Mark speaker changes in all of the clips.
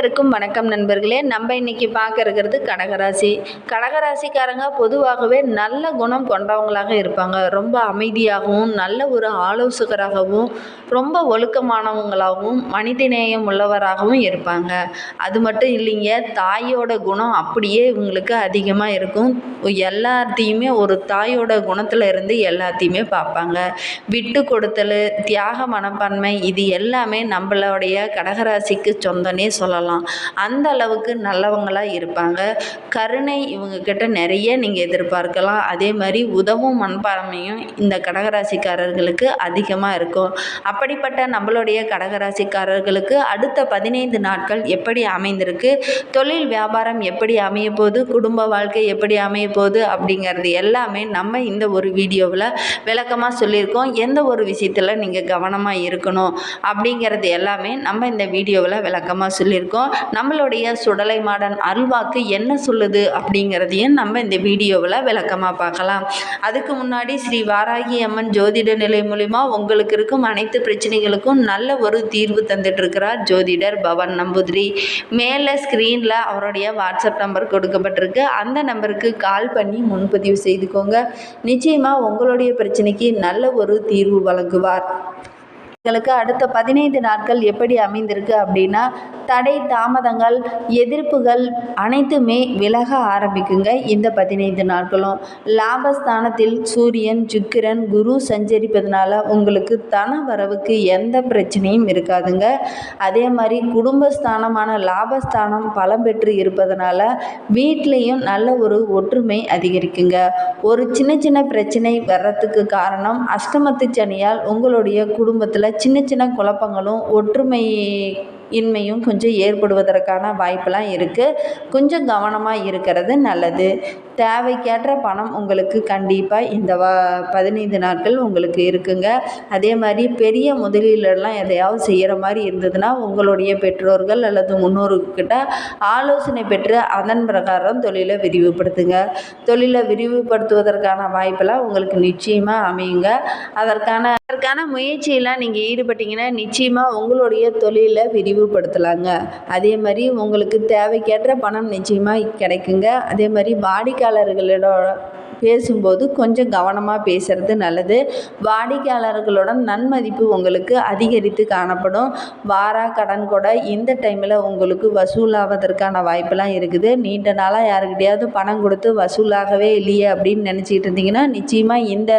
Speaker 1: அனைவருக்கும் வணக்கம் நண்பர்களே. நம்ம இன்னைக்கு பார்க்க இருக்கிறது கடகராசி. கடகராசிக்காரங்க பொதுவாகவே நல்ல குணம் கொண்டவங்களாக இருப்பாங்க. ரொம்ப அமைதியாகவும் நல்ல ஒரு ஆலோசகராகவும் ரொம்ப ஒழுக்கமானவங்களாகவும் மனிதநேயம் உள்ளவராகவும் இருப்பாங்க. அது மட்டும் இல்லைங்க தாயோட குணம் அப்படியே இவங்களுக்கு அதிகமாக இருக்கும். எல்லாத்தையுமே ஒரு தாயோட குணத்தில் இருந்து எல்லாத்தையுமே பார்ப்பாங்க. விட்டு கொடுத்தல் தியாக மனப்பான்மை இது எல்லாமே நம்மளுடைய கடகராசிக்கு சொந்தனே சொல்லலாம். அந்த அளவுக்கு நல்லவங்களாக இருப்பாங்க. கருணை இவங்கக்கிட்ட நிறைய நீங்கள் எதிர்பார்க்கலாம். அதே மாதிரி உதவும் மனப்பான்மையும் இந்த கடகராசிக்காரர்களுக்கு அதிகமாக இருக்கும். அப்படிப்பட்ட நம்மளுடைய கடகராசிக்காரர்களுக்கு அடுத்த பதினைந்து நாட்கள் எப்படி அமைந்திருக்கு? தொழில் வியாபாரம் எப்படி அமைய போகுது குடும்ப வாழ்க்கை எப்படி அமைய போகுது அப்படிங்கிறது எல்லாமே நம்ம இந்த ஒரு வீடியோவில் விளக்கமாக சொல்லியிருக்கோம். எந்த ஒரு விஷயத்தில் நீங்கள் கவனமாக இருக்கணும்? அப்படிங்கிறது எல்லாமே நம்ம இந்த வீடியோவில் விளக்கமாக சொல்லியிருக்கோம். நம்மளுடைய சுடலை மாடன் அருள்வாக்கு என்ன சொல்லுது அப்படிங்கிறதையும் நம்ம இந்த வீடியோவில் விளக்கமாக பார்க்கலாம். அதுக்கு முன்னாடி ஸ்ரீ வாராகி அம்மன் ஜோதிட நிலை மூலிமா உங்களுக்கு இருக்கும் அனைத்து பிரச்சனைகளுக்கும் நல்ல ஒரு தீர்வு தந்துட்டுருக்கிறார் ஜோதிடர் பவன் நம்பூதிரி. மேலே ஸ்க்ரீனில் அவருடைய வாட்ஸ்அப் நம்பர் கொடுக்கப்பட்டிருக்கு. அந்த நம்பருக்கு கால் பண்ணி முன்பதிவு செய்துக்கோங்க. நிச்சயமாக உங்களுடைய பிரச்சனைக்கு நல்ல ஒரு தீர்வு வழங்குவார். உங்களுக்கு அடுத்த பதினைந்து நாட்கள் எப்படி அமைந்திருக்கு அப்படின்னா தடை தாமதங்கள் எதிர்ப்புகள் அனைத்துமே விலக ஆரம்பிக்குங்க இந்த பதினைந்து நாட்களும். லாபஸ்தானத்தில் சூரியன் சுக்கிரன் குரு சஞ்சரிப்பதனால உங்களுக்கு தன வரவுக்கு எந்த பிரச்சனையும் இருக்காதுங்க. அதே மாதிரி குடும்பஸ்தானமான லாபஸ்தானம் பலம் பெற்று இருப்பதனால வீட்லேயும் நல்ல ஒரு ஒற்றுமை அதிகரிக்குங்க. ஒரு சின்ன சின்ன பிரச்சனை வர்றதுக்கு காரணம் அஷ்டமத்து சனியால் உங்களுடைய குடும்பத்தில் சின்ன சின்ன குழப்பங்களும் ஒற்றுமை இன்மையும் கொஞ்சம் ஏற்படுவதற்கான வாய்ப்பெலாம் இருக்குது கொஞ்சம் கவனமாக இருக்கிறது நல்லது. தேவைக்கேற்ற பணம் உங்களுக்கு கண்டிப்பாக இந்த வ பதினைந்து நாட்கள் உங்களுக்கு இருக்குங்க. அதே மாதிரி பெரிய முதலீடுலாம் எதையாவது செய்கிற மாதிரி இருந்ததுன்னா உங்களுடைய பெற்றோர்கள் அல்லது முன்னோர்கிட்ட ஆலோசனை பெற்று அதன் பிரகாரம் தொழிலை விரிவுபடுத்துங்க. தொழிலை விரிவுபடுத்துவதற்கான வாய்ப்பெல்லாம் உங்களுக்கு நிச்சயமாக அமையுங்க. அதற்கான அதற்கான முயற்சியெல்லாம் நீங்கள் ஈடுபட்டீங்கன்னா நிச்சயமாக உங்களுடைய தொழிலை விரிவுபடுத்தலாங்க. அதே மாதிரி உங்களுக்கு தேவைக்கேற்ற பணம் நிச்சயமாக கிடைக்குங்க. அதே மாதிரி കളറുകളോട് பேசும்போது கொஞ்சம் கவனமாக பேசுகிறது நல்லது. வாடிக்கையாளர்களோட நன்மதிப்பு உங்களுக்கு அதிகரித்து காணப்படும். வாரா கடன் கூட இந்த டைமில் உங்களுக்கு வசூலாவதற்கான வாய்ப்பெல்லாம் இருக்குது. நீண்ட நாளாக யாருக்கிட்டையாவது பணம் கொடுத்து வசூலாகவே இல்லையே அப்படின்னு நினச்சிட்டு இருந்தீங்கன்னா நிச்சயமாக இந்த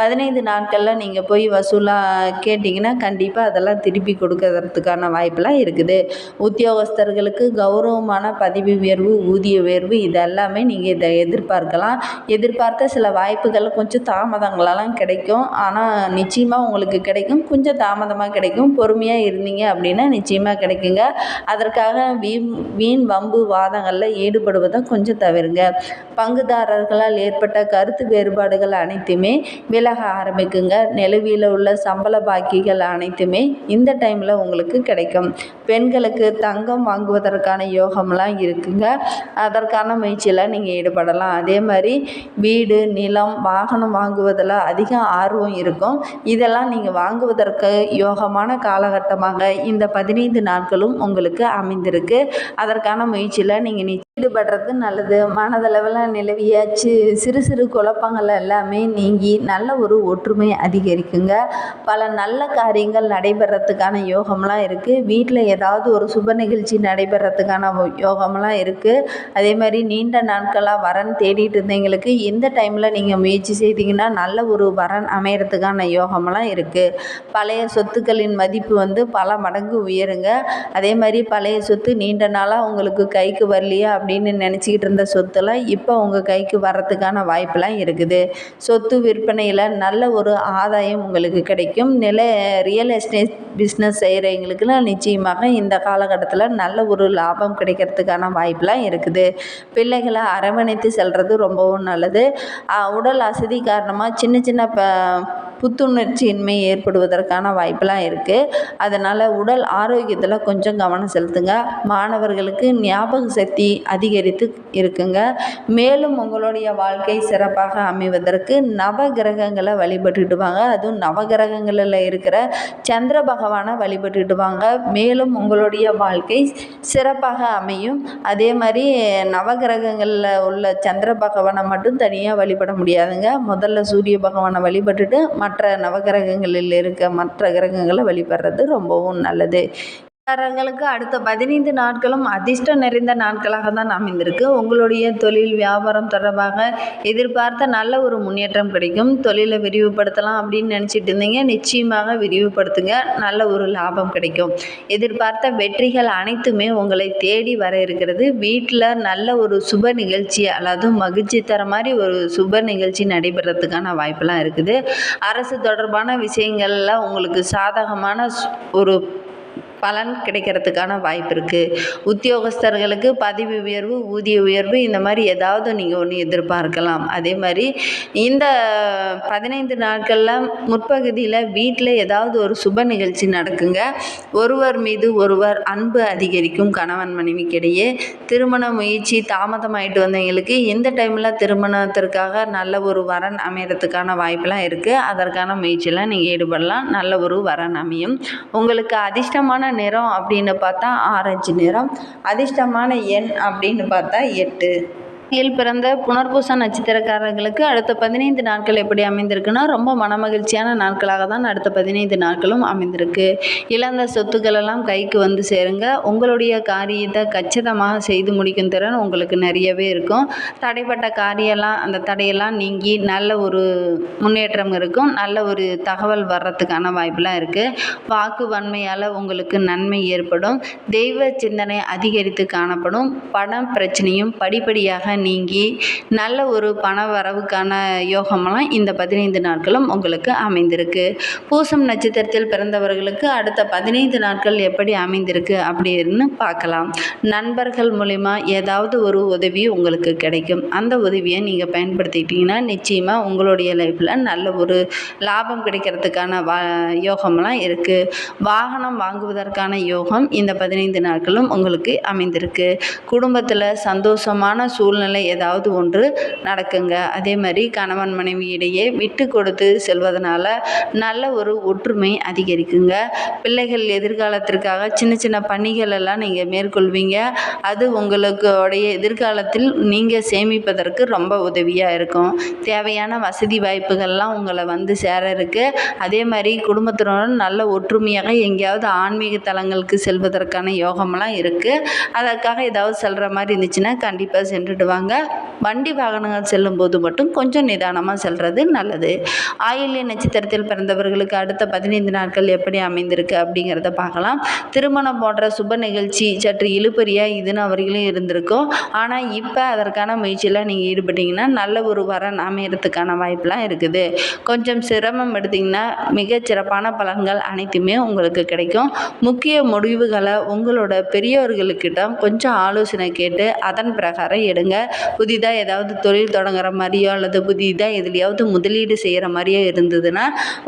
Speaker 1: பதினைந்து நாட்களில் நீங்கள் போய் வசூலாக கேட்டிங்கன்னா கண்டிப்பாக அதெல்லாம் திருப்பி கொடுக்கறதுக்கான வாய்ப்பெல்லாம் இருக்குது. உத்தியோகஸ்தர்களுக்கு கௌரவமான பதவி உயர்வு ஊதிய உயர்வு இதெல்லாமே நீங்கள் இதை எதிர்பார்க்கலாம். எதிர்பார்த்த சில வாய்ப்புகள் கொஞ்சம் தாமதங்களெல்லாம் கிடைக்கும். ஆனால் நிச்சயமாக உங்களுக்கு கிடைக்கும். கொஞ்சம் தாமதமாக கிடைக்கும். பொறுமையாக இருந்தீங்க அப்படின்னா நிச்சயமாக கிடைக்குங்க. அதற்காக வீண் வீண் வம்பு வாதங்களில் ஈடுபடுவதை கொஞ்சம் தவிருங்க. பங்குதாரர்களால் ஏற்பட்ட கருத்து வேறுபாடுகள் அனைத்துமே விலக ஆரம்பிக்குங்க. நிலவியில் உள்ள சம்பள பாக்கிகள் அனைத்துமே இந்த டைமில் உங்களுக்கு கிடைக்கும். பெண்களுக்கு தங்கம் வாங்குவதற்கான யோகம்லாம் இருக்குங்க. அதற்கான முயற்சியில் நீங்கள் ஈடுபடலாம். அதே மாதிரி வீடு நிலம் வாகனம் வாங்குவதில் அதிக ஆர்வம் இருக்கும். இதெல்லாம் நீங்கள் வாங்குவதற்கு யோகமான காலகட்டமாக இந்த பதினைந்து நாட்களும் உங்களுக்கு அமைந்திருக்கு. அதற்கான முயற்சியில் நீங்கள் நி ஈடுபடுறது நல்லது. மனதளவில் நிலவியாச்சு. சிறு சிறு குழப்பங்கள் எல்லாமே நீங்கி நல்ல ஒரு ஒற்றுமை அதிகரிக்குங்க. பல நல்ல காரியங்கள் நடைபெறத்துக்கான யோகம்லாம் இருக்குது வீட்டில் ஏதாவது ஒரு சுப நிகழ்ச்சி நடைபெறத்துக்கான யோகம்லாம் இருக்குது அதே மாதிரி நீண்ட நாட்களாக வரன் தேடிட்டு இருந்தவங்களுக்கு இந்த டைமில் நீங்கள் முயற்சி செய்தீங்கன்னா நல்ல ஒரு வரன் அமையறதுக்கான யோகம்லாம் இருக்குது பழைய சொத்துக்களின் மதிப்பு வந்து பல மடங்கு உயருங்க. அதே மாதிரி பழைய சொத்து நீண்ட நாளாக உங்களுக்கு கைக்கு வரலையா அப்படின்னு நினச்சிக்கிட்டு இருந்த சொத்துலாம் இப்போ உங்கள் கைக்கு வர்றதுக்கான வாய்ப்பெல்லாம் இருக்குது. சொத்து விற்பனையில் நல்ல ஒரு ஆதாயம் உங்களுக்கு கிடைக்கும். நில ரியல் எஸ்டேட் பிஸ்னஸ் செய்கிறவங்களுக்குலாம் நிச்சயமாக இந்த காலகட்டத்தில் நல்ல ஒரு லாபம் கிடைக்கிறதுக்கான வாய்ப்பெலாம் இருக்குது. பிள்ளைகளை அரவணைத்து செல்வது ரொம்பவும் நல்லது. உடல் அசதி காரணமாக சின்ன சின்ன ப புத்துணர்ச்சியின்மை ஏற்படுவதற்கான வாய்ப்பெலாம் இருக்குது அதனால் உடல் ஆரோக்கியத்தில் கொஞ்சம் கவனம் செலுத்துங்க. மாணவர்களுக்கு ஞாபக சக்தி அதிகரித்து இருக்குங்க. மேலும் உங்களுடைய வாழ்க்கை சிறப்பாக அமைவதற்கு நவ கிரகங்களை வழிபட்டுட்டு வாங்க. அதுவும் நவகிரகங்களில் இருக்கிற சந்திர பகவான் வழிபட்டுட்டு வாங்க மேலும் உங்களுடைய வாழ்க்கை சிறப்பாக அமையும். அதே மாதிரி நவகிரகங்களில் உள்ள சந்திர பகவானை மட்டும் தனியாக வழிபட முடியாதுங்க. முதல்ல சூரிய பகவானை வழிபட்டுட்டு மற்ற நவகிரகங்களில் இருக்க மற்ற கிரகங்களை வழிபடுறது ரொம்பவும் நல்லது. காரங்களுக்கு அடுத்த பதினைந்து நாட்களும் அதிர்ஷ்டம் நிறைந்த நாட்களாக தான் அமைந்திருக்கு. உங்களுடைய தொழில் வியாபாரம் தொடர்பாக எதிர்பார்த்த நல்ல ஒரு முன்னேற்றம் கிடைக்கும். தொழிலை விரிவுபடுத்தலாம் அப்படின்னு நினச்சிட்டு இருந்தீங்க. நிச்சயமாக விரிவுபடுத்துங்க. நல்ல ஒரு லாபம் கிடைக்கும். எதிர்பார்த்த வெற்றிகள் அனைத்துமே உங்களை தேடி வர இருக்கிறது. வீட்டில் நல்ல ஒரு சுப நிகழ்ச்சி அல்லது மகிழ்ச்சி தர மாதிரி ஒரு சுப நிகழ்ச்சி நடைபெறத்துக்கான வாய்ப்பெல்லாம் இருக்குது. அரசு தொடர்பான விஷயங்களில் உங்களுக்கு சாதகமான ஒரு பலன் கிடைக்கிறதுக்கான வாய்ப்பு இருக்குது உத்தியோகஸ்தர்களுக்கு பதவி உயர்வு ஊதிய உயர்வு இந்த மாதிரி ஏதாவது நீங்கள் ஒன்று எதிர்பார்க்கலாம். அதே மாதிரி இந்த பதினைந்து நாட்களில் முற்பகுதியில் வீட்டில் ஏதாவது ஒரு சுப நிகழ்ச்சி நடக்குங்க. ஒருவர் மீது ஒருவர் அன்பு அதிகரிக்கும் கணவன் மனைவிக்கிடையே திருமண முயற்சி தாமதமாயிட்டு வந்தவங்களுக்கு இந்த டைமில் திருமணத்திற்காக நல்ல ஒரு வரன் அமையறதுக்கான வாய்ப்பெலாம் இருக்குது அதற்கான முயற்சியெலாம் நீங்கள் ஈடுபடலாம். நல்ல ஒரு வரன் அமையும். உங்களுக்கு அதிர்ஷ்டமான நிறம் அப்படின்னு பார்த்தா ஆரஞ்சு நிறம் அதிர்ஷ்டமான எண் அப்படின்னு பார்த்தா எட்டு. இல் பிறந்த புனர்பூச நட்சத்திரக்காரர்களுக்கு அடுத்த பதினைந்து நாட்கள் எப்படி அமைந்திருக்குன்னா ரொம்ப மனமகிழ்ச்சியான நாட்களாக தான் அடுத்த பதினைந்து நாட்களும் அமைந்திருக்கு. இழந்த சொத்துக்கள் எல்லாம் கைக்கு வந்து சேருங்க. உங்களுடைய காரியத்தை கச்சிதமாக செய்து முடிக்கும் திறன் உங்களுக்கு நிறையவே இருக்கும். தடைப்பட்ட காரியெல்லாம் அந்த தடையெல்லாம் நீங்கி நல்ல ஒரு முன்னேற்றம் இருக்கும். நல்ல ஒரு தகவல் வர்றதுக்கான வாய்ப்பெலாம் இருக்குது வாக்கு வன்மையால் உங்களுக்கு நன்மை ஏற்படும். தெய்வ சிந்தனை அதிகரித்து காணப்படும். பணம் பிரச்சனையும் படிப்படியாக நீங்கி நல்ல ஒரு பண வரவுக்கான யோகமெல்லாம் இந்த பதினைந்து நாட்களும் உங்களுக்கு அமைந்திருக்கு. பூசம் நட்சத்திரத்தில் பிறந்தவர்களுக்கு அடுத்த பதினைந்து நாட்கள் எப்படி அமைந்திருக்கு அப்படின்னு பார்க்கலாம். நண்பர்கள் மூலிமா ஏதாவது ஒரு உதவி உங்களுக்கு கிடைக்கும். அந்த உதவியை நீங்கள் பயன்படுத்திக்கிட்டிங்கன்னா நிச்சயமாக உங்களுடைய லைஃப்பில் நல்ல ஒரு லாபம் கிடைக்கிறதுக்கான வா யோகமெல்லாம் இருக்குது வாகனம் வாங்குவதற்கான யோகம் இந்த பதினைந்து நாட்களும் உங்களுக்கு அமைந்திருக்கு. குடும்பத்தில் சந்தோஷமான சூழ்நிலை ஏதாவது ஒன்று நடக்குங்க. அதே மாதிரி கணவன் மனைவி இடையே விட்டு கொடுத்து செல்வதனால நல்ல ஒரு ஒற்றுமை அதிகரிக்குங்க. பிள்ளைகள் எதிர்காலத்திற்காக சின்ன சின்ன பணிகள் எல்லாம் நீங்கள் மேற்கொள்வீங்க. அது உங்களுடைய எதிர்காலத்தில் நீங்கள் சேமிப்பதற்கு ரொம்ப உதவியாக இருக்கும். தேவையான வசதி வாய்ப்புகள்லாம் உங்களை வந்து சேர இருக்கு. அதே மாதிரி குடும்பத்தினருடன் நல்ல ஒற்றுமையாக எங்கேயாவது ஆன்மீக தலங்களுக்கு செல்வதற்கான யோகமெல்லாம் இருக்குது அதற்காக ஏதாவது செல்கிற மாதிரி இருந்துச்சுன்னா கண்டிப்பாக சென்றுடுவாங்க வாங்க வண்டி வாகனங்கள் செல்லும்போது மட்டும் கொஞ்சம் நிதானமாக செல்வது நல்லது. ஆயில்ய நட்சத்திரத்தில் பிறந்தவர்களுக்கு அடுத்த பதினைந்து நாட்கள் எப்படி அமைந்திருக்கு அப்படிங்கிறத பார்க்கலாம். திருமணம் போன்ற சுப நிகழ்ச்சி சற்று இழுபறியாக இதுன்னு அவர்களும் இருந்திருக்கும். ஆனால் இப்போ அதற்கான முயற்சியில் நீங்கள் ஈடுபட்டீங்கன்னா நல்ல ஒரு வரன் அமையறதுக்கான வாய்ப்பெலாம் இருக்குது. கொஞ்சம் சிரமம் எடுத்திங்கன்னா மிக சிறப்பான பலன்கள் அனைத்துமே உங்களுக்கு கிடைக்கும். முக்கிய முடிவுகளை உங்களோட பெரியவர்களுக்கிட்ட கொஞ்சம் ஆலோசனை கேட்டு அதன் பிரகாரம் எடுங்க. புதிதாக ஏதாவது தொழில் தொடங்குற மாதிரியோ அல்லது புதிதாக எதுலையாவது முதலீடு செய்கிற மாதிரியோ இருந்ததுன்னா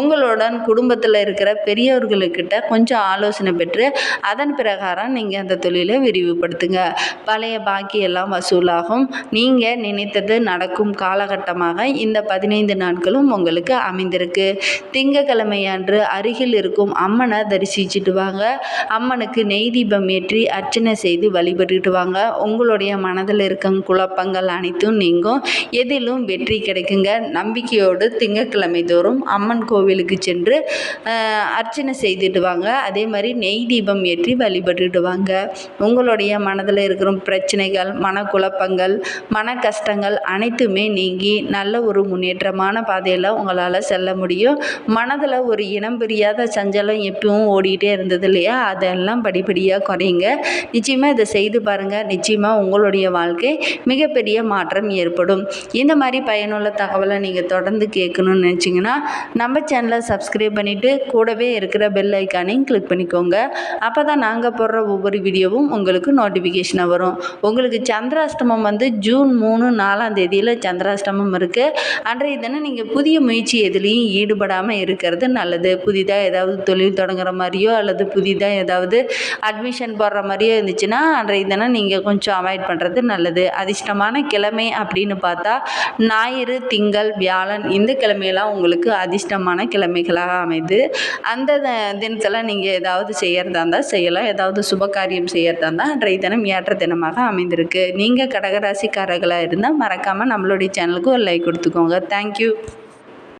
Speaker 1: உங்களுடன் குடும்பத்தில் இருக்கிற பெரியவர்களுக்கிட்ட கொஞ்சம் ஆலோசனை பெற்று அதன் பிரகாரம் நீங்கள் அந்த தொழிலை விரிவுபடுத்துங்க. பழைய பாக்கி எல்லாம் வசூலாகும். நீங்கள் நினைத்தது நடக்கும் காலகட்டமாக இந்த பதினைந்து நாட்களும் உங்களுக்கு அமைந்திருக்கு. திங்கக்கிழமை அன்று அருகில் இருக்கும் அம்மனை தரிசிச்சுட்டு வாங்க. அம்மனுக்கு நெய் தீபம் ஏற்றி அர்ச்சனை செய்து வழிபட்டுட்டு வாங்க. உங்களுடைய மனதில் இருக்கும் குழப்பங்கள் அனைத்தும் நீங்கும். எதிலும் வெற்றி கிடைக்குங்க. நம்பிக்கையோடு திங்கட்கிழமை தோறும் அம்மன் கோவிலுக்கு சென்று அர்ச்சனை செய்துட்டு வாங்க. அதே மாதிரி நெய் தீபம் ஏற்றி வழிபட்டுட்டு வாங்க. உங்களுடைய மனதில் இருக்கிற பிரச்சனைகள் மனக்குழப்பங்கள் மன கஷ்டங்கள் அனைத்துமே நீங்கி நல்ல ஒரு முன்னேற்றமான பாதையில் உங்களால் செல்ல முடியும். மனதில் ஒரு இனம் பிரியாத சஞ்சலம் எப்பவும் ஓடிக்கிட்டே இருந்தது இல்லையா? அதெல்லாம் படிப்படியாக குறையுங்க. நிச்சயமாக இதை செய்து பாருங்கள் நிச்சயமாக உங்களுடைய வாழ்க்கை மிகப்பெரிய மாற்றம் ஏற்படும். இந்த மாதிரி பயனுள்ள தகவலை நீங்கள் தொடர்ந்து கேட்கணும்னு நினச்சிங்கன்னா நம்ம சேனலை சப்ஸ்கிரைப் பண்ணிவிட்டு கூடவே இருக்கிற பெல் ஐக்கானையும் கிளிக் பண்ணிக்கோங்க. அப்போ தான் நாங்கள் போடுற ஒவ்வொரு வீடியோவும் உங்களுக்கு நோட்டிஃபிகேஷனாக வரும். உங்களுக்கு சந்திராஷ்டமம் வந்து ஜூன் மூணு நாலாம் தேதியில் சந்திராஷ்டமம் இருக்குது அன்றைய தினம் நீங்கள் புதிய முயற்சி எதுலேயும் ஈடுபடாமல் இருக்கிறது நல்லது. புதிதாக ஏதாவது தொழில் தொடங்குற மாதிரியோ அல்லது புதிதாக ஏதாவது அட்மிஷன் போடுற மாதிரியோ இருந்துச்சுன்னா அன்றைய தினம் நீங்கள் கொஞ்சம் அவாய்ட் பண்ணுறது நல்லது. அதிர்ஷ்டமான கிழமை அப்படின்னு பார்த்தா ஞாயிறு திங்கள் வியாழன் இந்த கிழமையெல்லாம் உங்களுக்கு அதிர்ஷ்டமான கிழமைகளாக அமைது. அந்த த- நீங்கள் ஏதாவது செய்கிறதா இருந்தால் செய்யலாம். ஏதாவது சுப காரியம் செய்கிறதா இருந்தால் அன்றைய தினம் ஏற்ற தினமாக அமைந்திருக்கு. நீங்கள் கடகராசிக்காரர்களாக இருந்தால் மறக்காமல் நம்மளுடைய சேனலுக்கு ஒரு லைக் கொடுத்துக்கோங்க. தேங்க்யூ